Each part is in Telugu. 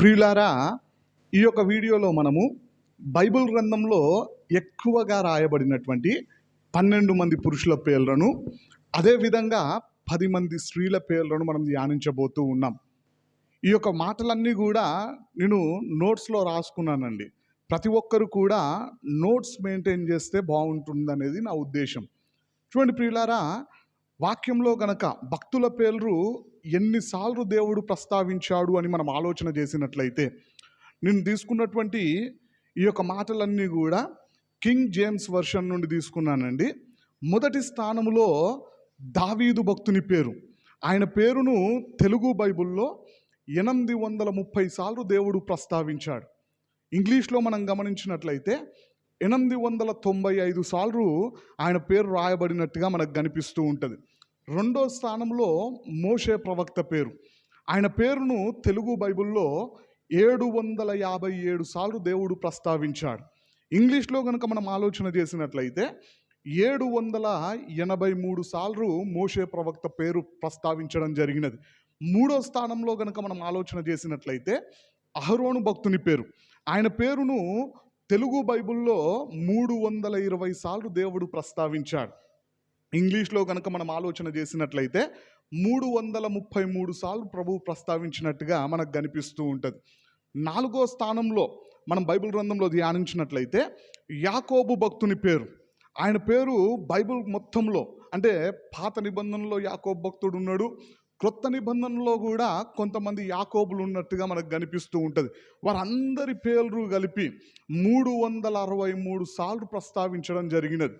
ప్రియులారా ఈ యొక్క వీడియోలో మనము బైబిల్ గ్రంథంలో ఎక్కువగా రాయబడినటువంటి పన్నెండు మంది పురుషుల పేర్లను అదేవిధంగా పది మంది స్త్రీల పేర్లను మనం ధ్యానించబోతూ ఉన్నాం. ఈ యొక్క మాటలన్నీ కూడా నేను నోట్స్లో రాసుకున్నానండి. ప్రతి ఒక్కరు కూడా నోట్స్ మెయింటైన్ చేస్తే బాగుంటుంది అనేది నా ఉద్దేశం. చూడండి ప్రియులారా వాక్యంలో గనక భక్తుల పేర్లు ఎన్నిసార్లు దేవుడు ప్రస్తావించాడు అని మనం ఆలోచన చేసినట్లయితే నేను తీసుకున్నటువంటి ఈ యొక్క మాటలన్నీ కూడా కింగ్ జేమ్స్ వర్షన్ నుండి తీసుకున్నానండి. మొదటి స్థానంలో దావీదు భక్తుని పేరు. ఆయన పేరును తెలుగు బైబిల్లో ఎనిమిది వందల ముప్పై సార్లు దేవుడు ప్రస్తావించాడు. ఇంగ్లీష్లో మనం గమనించినట్లయితే ఎనిమిది వందల తొంభై ఐదు సార్లు ఆయన పేరు రాయబడినట్టుగా మనకు కనిపిస్తూ ఉంటుంది. రెండో స్థానంలో మోషే ప్రవక్త పేరు. ఆయన పేరును తెలుగు బైబిల్లో ఏడు వందల యాభై ఏడు సార్లు దేవుడు ప్రస్తావించాడు. ఇంగ్లీష్లో కనుక మనం ఆలోచన చేసినట్లయితే ఏడు వందల ఎనభై మూడు సార్లు మోషే ప్రవక్త పేరు ప్రస్తావించడం జరిగినది. మూడో స్థానంలో కనుక మనం ఆలోచన చేసినట్లయితే అహరోను భక్తుని పేరు. ఆయన పేరును తెలుగు బైబిల్లో మూడు వందల ఇరవై సార్లు దేవుడు ప్రస్తావించాడు. ఇంగ్లీష్లో కనుక మనం ఆలోచన చేసినట్లయితే మూడు వందల ముప్పై మూడు సార్లు ప్రభువు ప్రస్తావించినట్టుగా మనకు కనిపిస్తూ ఉంటుంది. నాలుగో స్థానంలో మనం బైబిల్ గ్రంథంలో ధ్యానించినట్లయితే యాకోబు భక్తుని పేరు. ఆయన పేరు బైబిల్ మొత్తంలో అంటే పాత నిబంధనలో యాకోబు భక్తుడు ఉన్నాడు. క్రొత్త నిబంధనలో కూడా కొంతమంది యాకోబులు ఉన్నట్టుగా మనకు కనిపిస్తూ ఉంటుంది. వారందరి పేర్లు కలిపి మూడు వందల అరవై మూడు సార్లు ప్రస్తావించడం జరిగినది.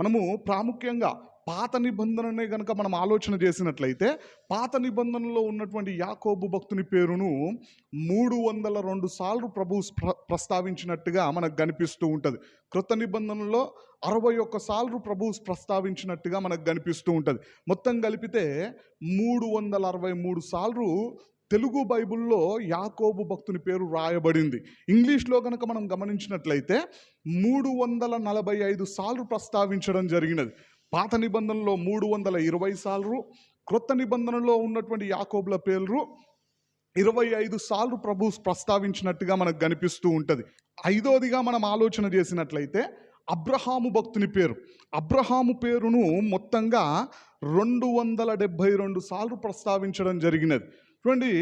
మనము ప్రాముఖ్యంగా పాత నిబంధననే కనుక మనం ఆలోచన చేసినట్లయితే పాత నిబంధనలో ఉన్నటువంటి యాకోబు భక్తుని పేరును మూడు వందల రెండు సార్లు ప్రభు ప్ర- ప్రస్తావించినట్టుగా మనకు కనిపిస్తూ ఉంటుంది. కృత నిబంధనలో అరవై ఒక్క సార్లు ప్రభు ప్రస్తావించినట్టుగా మనకు కనిపిస్తూ ఉంటుంది. మొత్తం కలిపితే మూడు వందల అరవై మూడు సార్లు తెలుగు బైబిల్లో యాకోబు భక్తుని పేరు రాయబడింది. ఇంగ్లీష్లో కనుక మనం గమనించినట్లయితే మూడు వందల నలభై ఐదు సార్లు ప్రస్తావించడం జరిగినది. పాత నిబంధనలో మూడు వందల ఇరవై సార్లు క్రొత్త నిబంధనలో ఉన్నటువంటి యాకోబుల పేర్లు ఇరవై ఐదు సార్లు ప్రభు ప్రస్తావించినట్టుగా మనకు కనిపిస్తూ ఉంటుంది. ఐదోదిగా మనం ఆలోచన చేసినట్లయితే అబ్రహాము భక్తుని పేరు. అబ్రహాము పేరును మొత్తంగా రెండు వందల డెబ్భై రెండు సార్లు ప్రస్తావించడం జరిగినది. చూడండి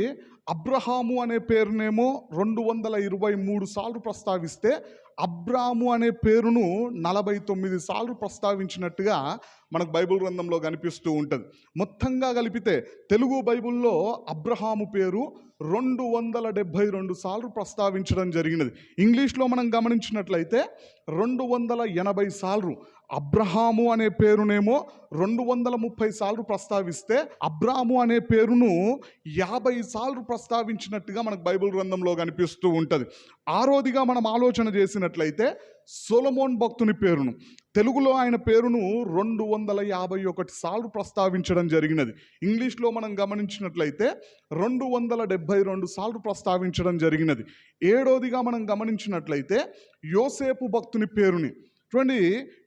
అబ్రహాము అనే పేరునేమో రెండు వందల ఇరవై మూడు సార్లు ప్రస్తావిస్తే అబ్రాము అనే పేరును నలభై తొమ్మిది సార్లు ప్రస్తావించినట్టుగా మనకు బైబిల్ గ్రంథంలో కనిపిస్తూ ఉంటుంది. మొత్తంగా కలిపితే తెలుగు బైబిల్లో అబ్రహాము పేరు రెండు వందల డెబ్భై రెండు సార్లు ప్రస్తావించడం జరిగినది. ఇంగ్లీష్లో మనం గమనించినట్లయితే రెండు వందల ఎనభై సార్లు అబ్రహాము అనే పేరునేమో రెండు వందల ముప్పై సార్లు ప్రస్తావిస్తే అబ్రాము అనే పేరును యాభై సార్లు ప్రస్తావించినట్టుగా మనకు బైబిల్ గ్రంథంలో కనిపిస్తూ ఉంటుంది. ఆరోదిగా మనం ఆలోచన చేసినట్లయితే సొలమోన్ భక్తుని పేరును తెలుగులో ఆయన పేరును రెండు వందల యాభై ఒకటి సార్లు ప్రస్తావించడం జరిగినది. ఇంగ్లీష్లో మనం గమనించినట్లయితే రెండు వందల డెబ్భై రెండు సార్లు ప్రస్తావించడం జరిగినది. ఏడోదిగా మనం గమనించినట్లయితే యోసేపు భక్తుని పేరుని చూడండి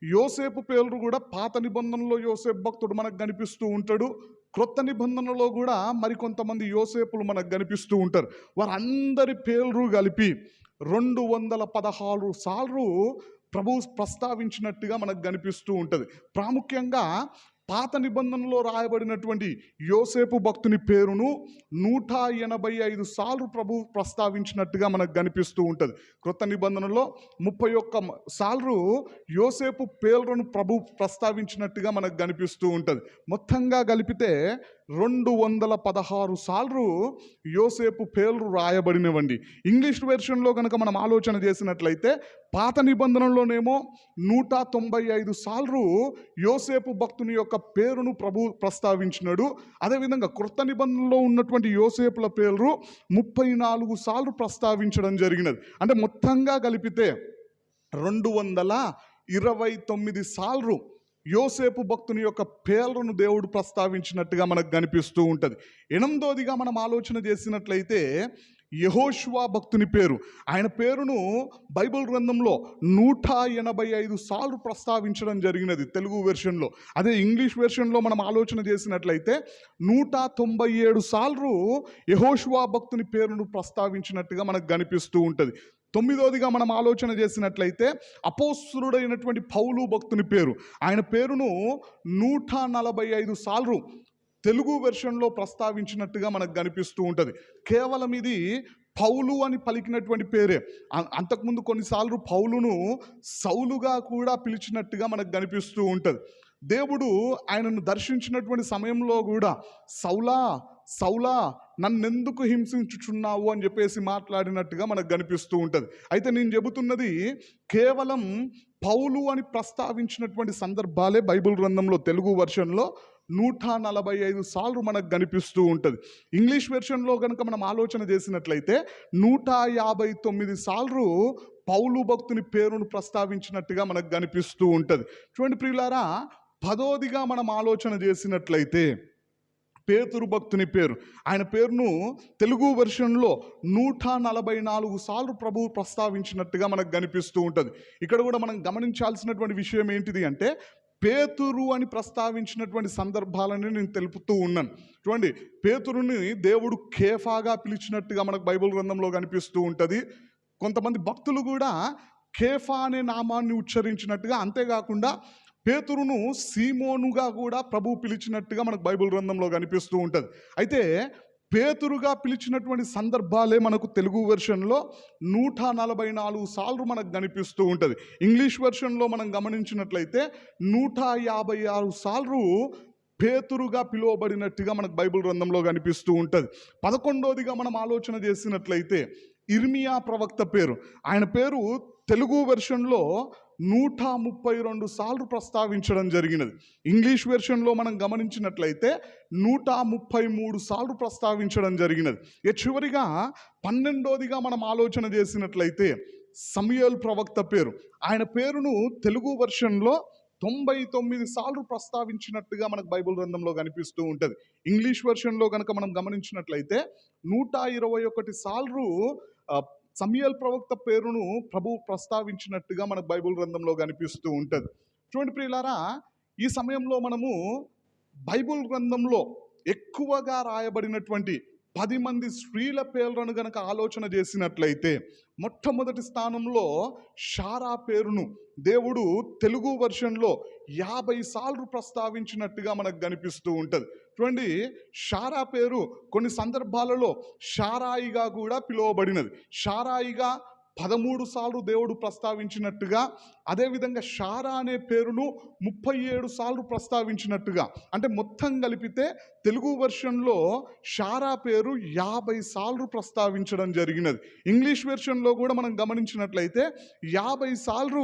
యోసేపు పేరు కూడా పాత నిబంధనలో యోసేపు భక్తుడు మనకు కనిపిస్తూ ఉంటాడు. క్రొత్త నిబంధనలో కూడా మరికొంతమంది యోసేపులు మనకు కనిపిస్తూ ఉంటారు. వారందరి పేర్లు కలిపి రెండు వందల పదహారు సార్లు ప్రభు ప్రస్తావించినట్టుగా మనకు కనిపిస్తూ ఉంటుంది. ప్రాముఖ్యంగా పాత నిబంధనలో రాయబడినటువంటి యోసేపు భక్తుని పేరును నూట ఎనభై ఐదు సార్లు ప్రభు ప్రస్తావించినట్టుగా మనకు కనిపిస్తూ ఉంటుంది. క్రొత్త నిబంధనలో ముప్పై ఒక్క సార్లు యోసేపు పేర్లను ప్రభు ప్రస్తావించినట్టుగా మనకు కనిపిస్తూ ఉంటుంది. మొత్తంగా కలిపితే రెండు వందల పదహారు సార్లు యోసేపు పేర్లు రాయబడినవండి. ఇంగ్లీష్ వెర్షన్లో కనుక మనం ఆలోచన చేసినట్లయితే పాత నిబంధనలోనేమో నూట తొంభై ఐదు సార్లు యోసేపు భక్తుని యొక్క పేరును ప్రభు ప్రస్తావించినాడు. అదేవిధంగా క్రొత్త నిబంధనలో ఉన్నటువంటి యోసేపుల పేర్లు ముప్పై నాలుగు సార్లు ప్రస్తావించడం జరిగినది. అంటే మొత్తంగా కలిపితే రెండు వందల ఇరవై తొమ్మిది సార్లు యోసేపు భక్తుని యొక్క పేర్లను దేవుడు ప్రస్తావించినట్టుగా మనకు కనిపిస్తూ ఉంటుంది. ఎనిమిదోదిగా మనం ఆలోచన చేసినట్లయితే యహోష్వా భక్తుని పేరు. ఆయన పేరును బైబిల్ గ్రంథంలో నూట ఎనభై ఐదు సార్లు ప్రస్తావించడం జరిగినది తెలుగు వెర్షన్లో. అదే ఇంగ్లీష్ వెర్షన్లో మనం ఆలోచన చేసినట్లయితే నూట తొంభై ఏడు సార్లు యహోష్వా భక్తుని పేరును ప్రస్తావించినట్టుగా మనకు కనిపిస్తూ ఉంటుంది. తొమ్మిదోదిగా మనం ఆలోచన చేసినట్లయితే అపోస్తుడైనటువంటి పౌలు భక్తుని పేరు. ఆయన పేరును నూట నలభై ఐదు సార్లు తెలుగు వెర్షన్లో ప్రస్తావించినట్టుగా మనకు కనిపిస్తూ ఉంటుంది. కేవలం ఇది పౌలు అని పలికినటువంటి పేరే. అంతకుముందు కొన్నిసార్లు పౌలును సౌలుగా కూడా పిలిచినట్టుగా మనకు కనిపిస్తూ ఉంటుంది. దేవుడు ఆయనను దర్శించినటువంటి సమయంలో కూడా సౌలా సౌలా నన్నెందుకు హింసించుచున్నావు అని చెప్పేసి మాట్లాడినట్టుగా మనకు కనిపిస్తూ ఉంటుంది. అయితే నేను చెబుతున్నది కేవలం పౌలు అని ప్రస్తావించినటువంటి సందర్భాలే బైబిల్ గ్రంథంలో తెలుగు వర్షన్లో నూట నలభై ఐదు సార్లు మనకు కనిపిస్తూ ఉంటుంది. ఇంగ్లీష్ వెర్షన్లో కనుక మనం ఆలోచన చేసినట్లయితే నూట యాభై తొమ్మిది సార్లు పౌలు భక్తుని పేరును ప్రస్తావించినట్టుగా మనకు కనిపిస్తూ ఉంటుంది. చూడండి ప్రియులారా పదోదిగా మనం ఆలోచన చేసినట్లయితే పేతురు భక్తుని పేరు. ఆయన పేరును తెలుగు వెర్షన్లో నూట నలభై నాలుగు సార్లు ప్రభువు ప్రస్తావించినట్టుగా మనకు కనిపిస్తూ ఉంటుంది. ఇక్కడ కూడా మనం గమనించాల్సినటువంటి విషయం ఏంటిది అంటే పేతురు అని ప్రస్తావించినటువంటి సందర్భాలని నేను తెలుపుతూ ఉన్నాను. చూడండి పేతురుని దేవుడు కేఫాగా పిలిచినట్టుగా మనకు బైబిల్ గ్రంథంలో కనిపిస్తూ ఉంటుంది. కొంతమంది భక్తులు కూడా కేఫా అనే నామాన్ని ఉచ్చరించినట్టుగా అంతేకాకుండా పేతురును సీమోనుగా కూడా ప్రభు పిలిచినట్టుగా మనకు బైబిల్ గ్రంథంలో కనిపిస్తూ ఉంటుంది. అయితే పేతురుగా పిలిచినటువంటి సందర్భాలే మనకు తెలుగు వెర్షన్లో నూట నలభై నాలుగు సార్లు మనకు కనిపిస్తూ ఉంటుంది. ఇంగ్లీష్ వెర్షన్లో మనం గమనించినట్లయితే నూట యాభై ఆరు సార్లు పేతురుగా పిలువబడినట్టుగా మనకు బైబిల్ గ్రంథంలో కనిపిస్తూ ఉంటుంది. పదకొండోదిగా మనం ఆలోచన చేసినట్లయితే ఇర్మియా ప్రవక్త పేరు. ఆయన పేరు తెలుగు వెర్షన్లో నూట ముప్పై రెండు సార్లు ప్రస్తావించడం జరిగినది. ఇంగ్లీష్ వెర్షన్లో మనం గమనించినట్లయితే నూట ముప్పై మూడు సార్లు ప్రస్తావించడం జరిగినది. ఇక చివరిగా పన్నెండోదిగా మనం ఆలోచన చేసినట్లయితే సమయల్ ప్రవక్త పేరు. ఆయన పేరును తెలుగు వెర్షన్లో తొంభై తొమ్మిది సార్లు ప్రస్తావించినట్టుగా మనకు బైబిల్ గ్రంథంలో కనిపిస్తూ ఉంటుంది. ఇంగ్లీష్ వెర్షన్లో కనుక మనం గమనించినట్లయితే నూట ఇరవై ఒకటి సార్లు సమయల్ ప్రవక్త పేరును ప్రభు ప్రస్తావించినట్టుగా మనకు బైబిల్ గ్రంథంలో కనిపిస్తూ ఉంటుంది. చూడండి ప్రియులారా ఈ సమయంలో మనము బైబిల్ గ్రంథంలో ఎక్కువగా రాయబడినటువంటి పది మంది స్త్రీల పేర్లను గనక ఆలోచన చేసినట్లయితే మొట్టమొదటి స్థానంలో షారా పేరును దేవుడు తెలుగు వర్షన్లో యాభై సార్లు ప్రస్తావించినట్టుగా మనకు కనిపిస్తూ ఉంటుంది. చూడండి షారా పేరు కొన్ని సందర్భాలలో షారాయిగా కూడా పిలువబడినది. షారాయిగా పదమూడు సార్లు దేవుడు ప్రస్తావించినట్టుగా అదేవిధంగా షారా అనే పేరును ముప్పై ఏడు సార్లు ప్రస్తావించినట్టుగా అంటే మొత్తం కలిపితే తెలుగు వెర్షన్లో షారా పేరు యాభై సార్లు ప్రస్తావించడం జరిగినది. ఇంగ్లీష్ వెర్షన్లో కూడా మనం గమనించినట్లయితే యాభై సార్లు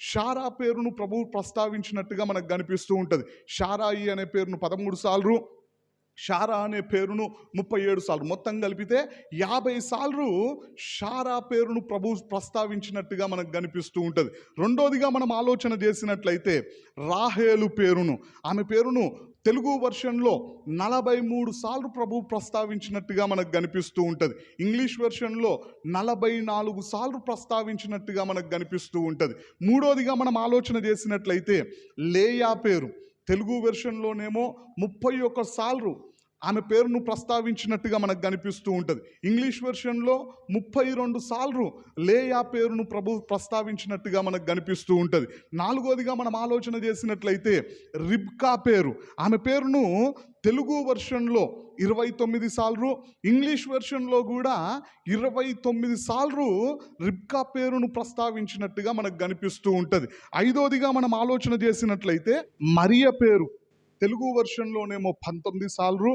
షారా పేరును ప్రభువు ప్రస్తావించినట్టుగా మనకు కనిపిస్తూ ఉంటుంది. షారాయి అనే పేరును పదమూడు సార్లు షారా అనే పేరును ముప్పై ఏడు సార్లు మొత్తం కలిపితే యాభై సార్లు షారా పేరును ప్రభు ప్రస్తావించినట్టుగా మనకు కనిపిస్తూ ఉంటుంది. రెండోదిగా మనం ఆలోచన చేసినట్లయితే రాహేలు పేరును ఆమె పేరును తెలుగు వర్షన్లో నలభై మూడు సార్లు ప్రభు ప్రస్తావించినట్టుగా మనకు కనిపిస్తూ ఉంటుంది. ఇంగ్లీష్ వెర్షన్లో నలభై నాలుగు సార్లు ప్రస్తావించినట్టుగా మనకు కనిపిస్తూ ఉంటుంది. మూడోదిగా మనం ఆలోచన చేసినట్లయితే లేయా పేరు తెలుగు వెర్షన్లోనేమో ముప్పై ఒక్క సార్లు ఆమె పేరును ప్రస్తావించినట్టుగా మనకు కనిపిస్తూ ఉంటుంది. ఇంగ్లీష్ వెర్షన్లో ముప్పై రెండు సార్లు లేయా పేరును ప్రభు ప్రస్తావించినట్టుగా మనకు కనిపిస్తూ ఉంటుంది. నాలుగోదిగా మనం ఆలోచన చేసినట్లయితే రిబ్కా పేరు. ఆమె పేరును తెలుగు వెర్షన్లో ఇరవై తొమ్మిది సార్లు ఇంగ్లీష్ వెర్షన్లో కూడా ఇరవై తొమ్మిది సార్లు రిబ్కా పేరును ప్రస్తావించినట్టుగా మనకు కనిపిస్తూ ఉంటుంది. ఐదోదిగా మనం ఆలోచన చేసినట్లయితే మరియ పేరు. తెలుగు వెర్షన్లోనేమో పంతొమ్మిది సార్లు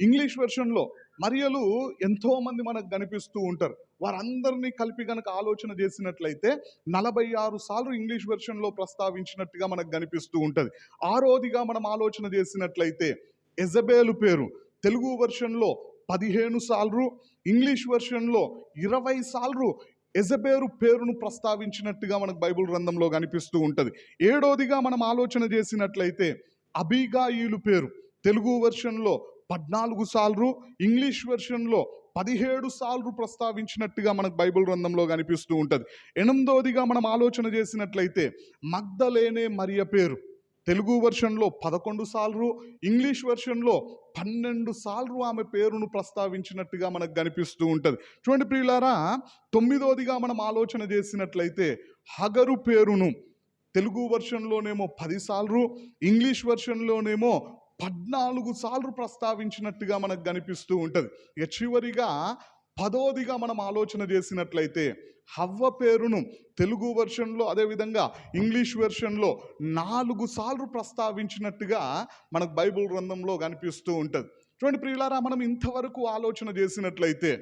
ఇంగ్లీష్ వెర్షన్లో మరియలు ఎంతోమంది మనకు కనిపిస్తూ ఉంటారు. వారందరినీ కలిపి గనక ఆలోచన చేసినట్లయితే నలభై ఆరు సార్లు ఇంగ్లీష్ వెర్షన్లో ప్రస్తావించినట్టుగా మనకు కనిపిస్తూ ఉంటుంది. ఆరోదిగా మనం ఆలోచన చేసినట్లయితే ఎజబేలు పేరు తెలుగు వెర్షన్లో పదిహేను సార్లు ఇంగ్లీష్ వెర్షన్లో ఇరవై సార్లు ఎజబేరు పేరును ప్రస్తావించినట్టుగా మనకు బైబిల్ గ్రంథంలో కనిపిస్తూ ఉంటుంది. ఏడోదిగా మనం ఆలోచన చేసినట్లయితే అబిగాయిలు పేరు. తెలుగు వెర్షన్లో పద్నాలుగు సార్లు ఇంగ్లీష్ వెర్షన్లో పదిహేడు సార్లు ప్రస్తావించినట్టుగా మనకు బైబిల్ గ్రంథంలో కనిపిస్తూ ఉంటుంది. ఎనిమిదోదిగా మనం ఆలోచన చేసినట్లయితే మగ్ధలేనే మరియ పేరు. తెలుగు వెర్షన్లో పదకొండు సార్లు ఇంగ్లీష్ వెర్షన్లో పన్నెండు సార్లు ఆమె పేరును ప్రస్తావించినట్టుగా మనకు కనిపిస్తూ ఉంటుంది. చూడండి ప్రియులారా తొమ్మిదోదిగా మనం ఆలోచన చేసినట్లయితే హగరు పేరును తెలుగు వెర్షన్లోనేమో పదిసార్లు ఇంగ్లీష్ వెర్షన్లోనేమో పద్నాలుగు సార్లు ప్రస్తావించినట్టుగా మనకు కనిపిస్తూ ఉంటుంది. ఇక చివరిగా పదోదిగా మనం ఆలోచన చేసినట్లయితే హవ్వ పేరును తెలుగు వెర్షన్లో అదేవిధంగా ఇంగ్లీష్ వెర్షన్లో నాలుగు సార్లు ప్రస్తావించినట్టుగా మనకు బైబిల్ గ్రంథంలో కనిపిస్తూ ఉంటుంది. చూడండి ప్రియులారా మనం ఇంతవరకు ఆలోచన చేసినట్లయితే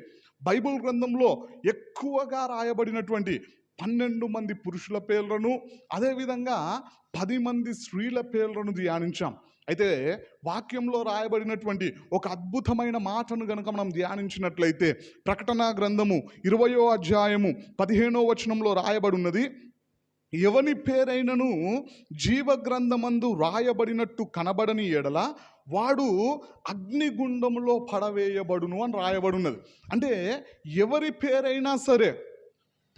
బైబిల్ గ్రంథంలో ఎక్కువగా రాయబడినటువంటి పన్నెండు మంది పురుషుల పేర్లను అదేవిధంగా పది మంది స్త్రీల పేర్లను ధ్యానించాం. అయితే వాక్యంలో రాయబడినటువంటి ఒక అద్భుతమైన మాటను గనక మనం ధ్యానించినట్లయితే ప్రకటన గ్రంథము ఇరవయో అధ్యాయము పదిహేనో వచనంలో రాయబడి ఉన్నది ఎవని పేరైనను జీవగ్రంథమందు రాయబడినట్టు కనబడని ఎడల వాడు అగ్నిగుండంలో పడవేయబడును అని రాయబడినది అంటే ఎవరి పేరైనా సరే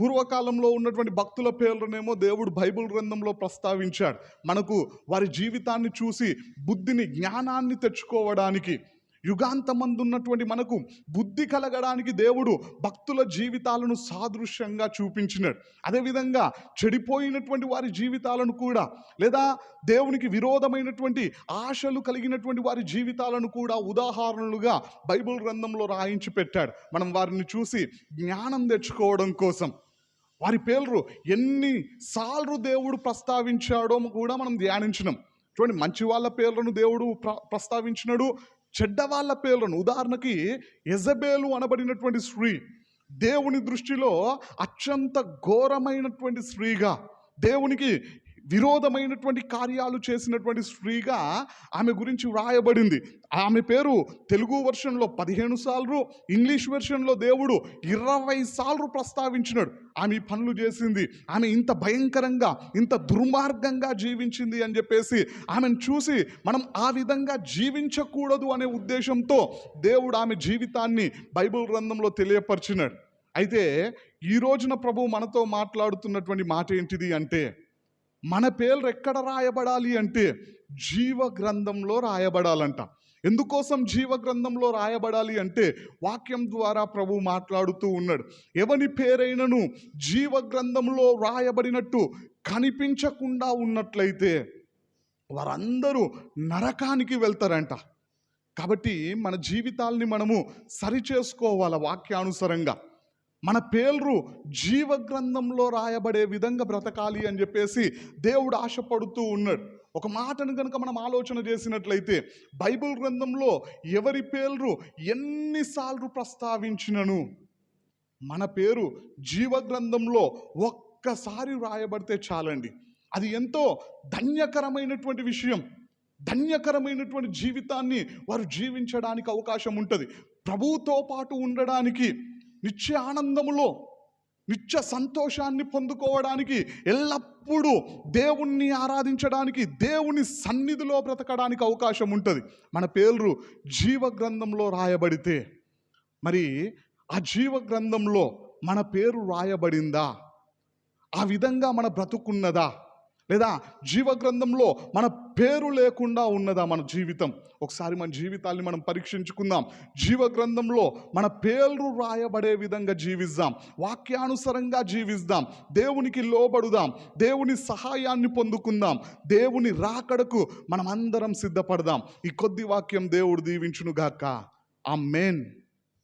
పూర్వకాలంలో ఉన్నటువంటి భక్తుల పేర్లనేమో దేవుడు బైబిల్ గ్రంథంలో ప్రస్తావించాడు. మనకు వారి జీవితాన్ని చూసి బుద్ధిని జ్ఞానాన్ని తెచ్చుకోవడానికి యుగాంతమందు ఉన్నటువంటి మనకు బుద్ధి కలగడానికి దేవుడు భక్తుల జీవితాలను సాదృశ్యంగా చూపించినాడు. అదేవిధంగా చెడిపోయినటువంటి వారి జీవితాలను కూడా లేదా దేవునికి విరోధమైనటువంటి ఆశలు కలిగినటువంటి వారి జీవితాలను కూడా ఉదాహరణలుగా బైబిల్ గ్రంథంలో రాయించి పెట్టాడు. మనం వారిని చూసి జ్ఞానం తెచ్చుకోవడం కోసం వారి పేర్లు ఎన్ని సార్లు దేవుడు ప్రస్తావించాడో కూడా మనం ధ్యానించినాం. చూడండి మంచి వాళ్ళ పేర్లను దేవుడు ప్ర ప్రస్తావించినాడు చెడ్డ వాళ్ళ పేర్లను. ఉదాహరణకి ఎజబేలు అనబడినటువంటి స్త్రీ దేవుని దృష్టిలో అత్యంత ఘోరమైనటువంటి స్త్రీగా దేవునికి విరోధమైనటువంటి కార్యాలు చేసినటువంటి స్త్రీగా ఆమె గురించి వ్రాయబడింది. ఆమె పేరు తెలుగు వెర్షన్లో పదిహేను సార్లు ఇంగ్లీష్ వెర్షన్లో దేవుడు ఇరవై సార్లు ప్రస్తావించినాడు. ఆమె ఈ పనులు చేసింది. ఆమె ఇంత భయంకరంగా ఇంత దుర్మార్గంగా జీవించింది అని చెప్పేసి ఆమెను చూసి మనం ఆ విధంగా జీవించకూడదు అనే ఉద్దేశంతో దేవుడు ఆమె జీవితాన్ని బైబిల్ గ్రంథంలో తెలియపరిచినాడు. అయితే ఈ రోజున ప్రభు మనతో మాట్లాడుతున్నటువంటి మాట ఏంటిది అంటే మన పేర్లు ఎక్కడ రాయబడాలి అంటే జీవ గ్రంథంలో రాయబడాలంట. ఎందుకోసం జీవ గ్రంథంలో రాయబడాలి అంటే వాక్యం ద్వారా ప్రభు మాట్లాడుతూ ఉన్నాడు. ఎవని పేరైనను జీవ గ్రంథంలో రాయబడినట్టు కనిపించకుండా ఉన్నట్లయితే వారందరూ నరకానికి వెళ్తారంట. కాబట్టి మన జీవితాల్ని మనము సరిచేసుకోవాలి వాక్యానుసారంగా. మన పేర్లు జీవ గ్రంథంలో రాయబడే విధంగా బ్రతకాలి అని చెప్పేసి దేవుడు ఆశపడుతూ ఉన్నాడు. ఒక మాటను కనుక మనం ఆలోచన చేసినట్లయితే బైబిల్ గ్రంథంలో ఎవరి పేర్లు ఎన్నిసార్లు ప్రస్తావించినను? మన పేరు జీవ గ్రంథంలో ఒక్కసారి రాయబడితే చాలండి. అది ఎంతో ధన్యకరమైనటువంటి విషయం. ధన్యకరమైనటువంటి జీవితాన్ని వారు జీవించడానికి అవకాశం ఉంటుంది. ప్రభువుతో పాటు ఉండడానికి నిత్య ఆనందములో నిత్య సంతోషాన్ని పొందుకోవడానికి ఎల్లప్పుడూ దేవుణ్ణి ఆరాధించడానికి దేవుని సన్నిధిలో బ్రతకడానికి అవకాశం ఉంటుంది. మన పేర్లు జీవ గ్రంథంలో రాయబడితే మరి ఆ జీవ గ్రంథంలో మన పేరు రాయబడిందా? ఆ విధంగా మన బ్రతుకున్నదా? లేదా జీవ గ్రంథంలో మన పేరు లేకుండా ఉన్నదా మన జీవితం? ఒకసారి మన జీవితాల్ని మనం పరీక్షించుకుందాం. జీవ గ్రంథంలో మన పేర్లు రాయబడే విధంగా జీవిద్దాం. వాక్యానుసారంగా జీవిద్దాం. దేవునికి లోబడుదాం. దేవుని సహాయాన్ని పొందుకుందాం. దేవుని రాకడకు మనం అందరం సిద్ధపడదాం. ఈ కొద్ది వాక్యం దేవుడు దీవించునుగాక. ఆ మెయిన్